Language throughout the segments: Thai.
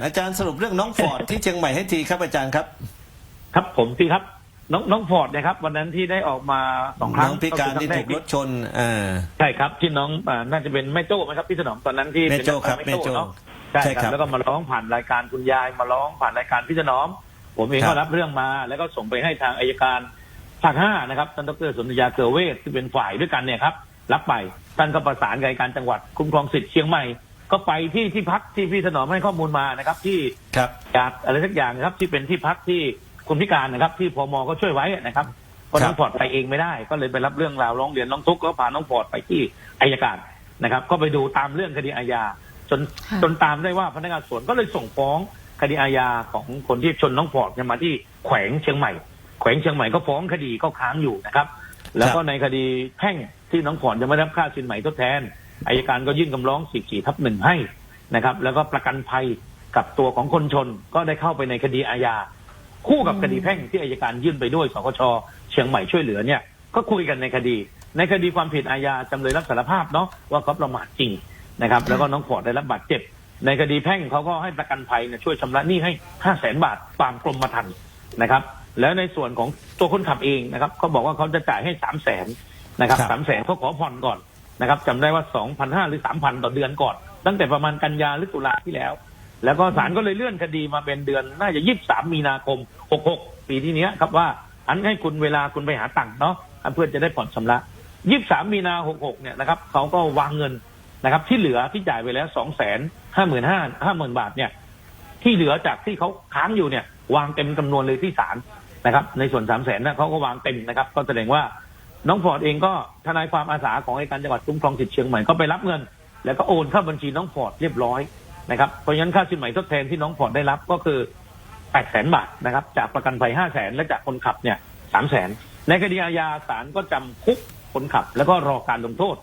อาจารย์สรุปเรื่องน้องฟอร์ดที่เชียงใหม่ให้ทีครับอาจารย์ครับ ครับผมที่ครับ น้องน้องฟอร์ดเนะครับ วันนั้นที่ได้ออกมาสองครั้น้งองพิการที่คถูกรถชนอ่าใช่ครับที่น้องอ่าน่าจะเป็นแม่โจ้ไหมครับพี่ถนอมตอนนั้นที่แม่โจ้ครับเป็นแม่โจ้เนาะใช่ใช่คครัรับบแล้วก็มาร้องผ่านรายการคุณยายมาร้องผ่านรายการพี่ถนอม ผมเองครัก็บรับเรื่องมา แล้วก็ส่งไปให้ทางอายการภาคห้านะครับท่านดรสนธยาเกลือเวทที่เป็นฝ่ายด้วยกันเนี่ยครับรับไปท่านก็ประสานกับอัยการจังหวัดคุ้มครองสิทธิ์เชียงใหม่ ก็ไปที่ที่พักที่พี่ถนอมให้ข้อมูลมานะครับ ที่ครับยาดอะไรสักอย่างนะครับ ที่เป็นที่พักที่คนพิการนะครับ ที่พมก็ช่วยไว้นะครับเพราะน้องฟอร์ดไปเองไม่ได้ ก็เลยไปรับเรื่องราวร้องเรียนน้องทุกข์แล้วพาน้องฟอร์ดไปที่อายการนะครับ ก็ไปดูตามเรื่องคดีอาญาจนค่ะจนตามได้ว่าพนักงานสวนก็เลยส่งฟ้องคดีอาญาของคนที่ชนน้องฟอร์ดเนี่ยมาที่แขวงเชียงใหม่ แขวงเชียงใหม่ก็ฟ้องคดีก็ค้างอยู่นะครับ แล้วก็ในคดีแพ่งที่น้องฟอร์ดยังไม่ได้รับค่าสินไหมทดแทน อายการก็ยื่นคำร้อง 44ทับหนึ่งให้นะครับ แล้วก็ประกันภัยกับตัวของคนชนก็ได้เข้าไปในคดีอาญาคู่กับคดีแพ่งที่อายการยื่นไปด้วยสกชเชียงใหม่ช่วยเหลือเนี่ยก็คุยกันในคดี ในคดีความผิดอาญาจำเลยรับสารภาพเนาะว่าเขาประมาทจริงนะครับแล้วก็น้องฟอร์ดได้รับบาดเจ็บ ในคดีแพ่งเขาก็ให้ประกันภัยเนี่ยช่วยชำระหนี้ให้ห้าแสนบาทตามกรมธรรม์นะครับ แล้วในส่วนของตัวคนขับเองนะครับเขาบอกว่าเขาจะจ่ายให้สามแสนนะครับสามแสนเขาขอผ่อนก่อน นะครับจำได้ว่าสองพันห้าหรือสามพันต่อเดือนก่อน ตั้งแต่ประมาณกันยาหรือตุลาที่แล้ว แล้วก็ศาลก็เลยเลื่อนคดีมาเป็นเดือนน่าจะยี่สามมีนาคมหกหกปีที่เนี้ยครับว่าอันให้คุณเวลาคุณไปหาตังค์เนาะเพื่อจะได้ผ่อนชำระยี่สามมีนาหกหกเนี่ยนะครับเขาก็วางเงินนะครับที่เหลือที่จ่ายไปแล้วสองแสนห้าหมื่นห้าห้าหมื่นบาทเนี่ยที่เหลือจากที่เขาค้างอยู่เนี่ย วางเต็มจำนวนเลยที่ศาลนะครับ ในส่วนสามแสนนะเขาก็วางเต็มนะครับ ก็แสดงว่า น้องฟอร์ดเองก็ทนายความอาสาของไอการจังหวัดคุ้มครองสิทธิเชียงใหม่ก็ไปรับเงิน แล้วก็โอนเข้าบัญชีน้องฟอร์ดเรียบร้อยนะครับเพราะฉะนั้นค่าสินไหมทดแทนที่น้องฟอร์ดได้รับก็คือแปดแสนบาทนะครับ จากประกันภัยห้าแสนและจากคนขับเนี่ยสามแสนในคดีอาญาศาลก็จำคุกคนขับ แล้วก็รอการลงโทษ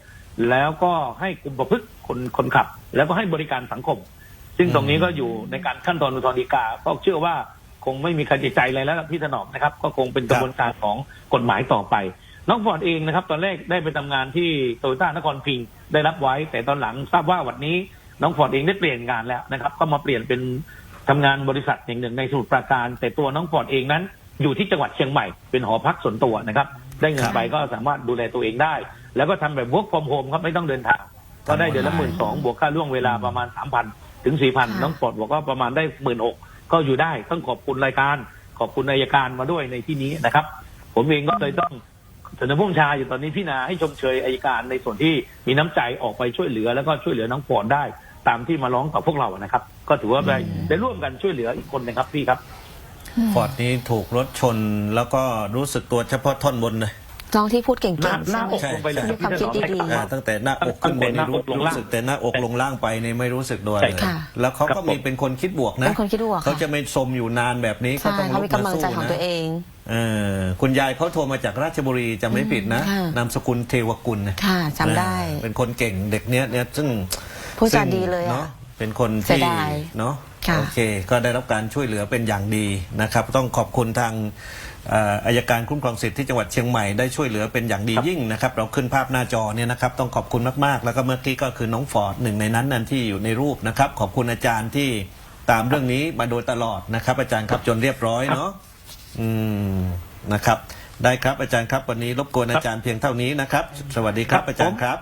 แล้วก็ให้คุมประพฤติคนคนขับ แล้วก็ให้บริการสังคม ซึ่งตรงนี้ก็อยู่ในการขั้นตอนอุทธรณ์ฎีกาก็เชื่อว่าคงไม่มีครติดใจอะไรแล้วพี่ถนอมนะครับ ก็คงเป็นกระบวนการของกฎหมายต่อไป น้องฟอร์ดเองนะครับ ตอนแรกได้ไปทำงานที่โตโยต้านครพิงค์ได้รับไว้ แต่ตอนหลังทราบว่าวันนี้น้องฟอร์ดเองได้เปลี่ยนงานแล้วนะครับ ก็มาเปลี่ยนเป็นทำงานบริษัทแห่งหนึ่งในสมุทรปราการ แต่ตัวน้องฟอร์ดเองนั้น อยู่ที่จังหวัดเชียงใหม่เป็นหอพักส่วนตัวนะครับ ได้เงินไปก็สามารถดูแลตัวเองได้ แล้วก็ทำแบบ work from home ครับไม่ต้องเดินทางก็ได้เดือนละหมื่นสองบวกค่าล่วงเวลาประมาณสามพันถึงสี่พันค่ะน้องปลดบอกว่าประมาณได้หมื่นหกก็อยู่ได้ต้องขอบคุณรายการ ขอบคุณอายการมาด้วยในที่นี้นะครับ ผมเองก็เลยต้อง เสนอผู้บัญชาอยู่ตอนนี้พี่นาให้ชมเชยอายการในส่วนที่มีน้ำใจออกไปช่วยเหลือ แล้วก็ช่วยเหลือน้องปอนได้ตามที่มาร้องกับพวกเรานะครับ ก็ถือว่าได้ได้ร่วมกันช่วยเหลืออีกคนนะครับพี่ครับ ฟอร์ดนี้ถูกรถชนแล้วก็รู้สึกตัวเฉพาะท่อนบนเลย น้องที่พูดเก่งหน้าๆหน้าอกใช่ไหมลงไปเลยมีความคิดดีๆอ่าตั้งแต่หน้าอกขึ้นบนนี่รู้ตั้งแต่หน้าอกลงรู้ล่างสึกแต่หน้าอกลงล่างไปนี่ไม่รู้สึกตัวใช่เลยค่ะ แล้วเขาครัก็บมีผมเป็นคนคิดบวกนะเป็นคนคิดบวกเขาจะค่ะไม่สมอยู่นานแบบนี้เขาใช่ต้องเขาลุมีกมากำลังใจสู้ของนะตัวเอง เออคุณยายเขาโทรมาจากราชบุรีจำไม่ผิดนะค่ะ นามสกุลเทวกุลนะ ค่ะจำได้ เออเป็นคนเก่งเด็กเนี้ยเนี่ยซึ่งพูดจาซึ่งดีเลยอะเนาะเป็นคนเสีที่ยดาย เนาะค่ะ โอเค ก็ได้รับการช่วยเหลือเป็นอย่างดีนะครับ ต้องขอบคุณทางเอ่ออายการคุ้มครองสิทธิ์ที่จังหวัดเชียงใหม่ได้ช่วยเหลือเป็นอย่างดีครับยิ่งนะครับ เราขึ้นภาพหน้าจอเนี่ยนะครับ ต้องขอบคุณมากๆ แล้วก็เมื่อกี้ก็คือน้องฟอร์ดหนึ่งในนั้นนั่นที่อยู่ในรูปนะครับ ขอบคุณอาจารย์ที่ตามเรื่องนี้มาโดยตลอดนะครับ อาจารย์ครับจนเรียบร้อยเนาะอืมนะครับ ได้ครับอาจารย์ครับ วันนี้รบกวนอาจารย์เพียงเท่านี้นะครับ สวัสดีครับอาจารย์ครับ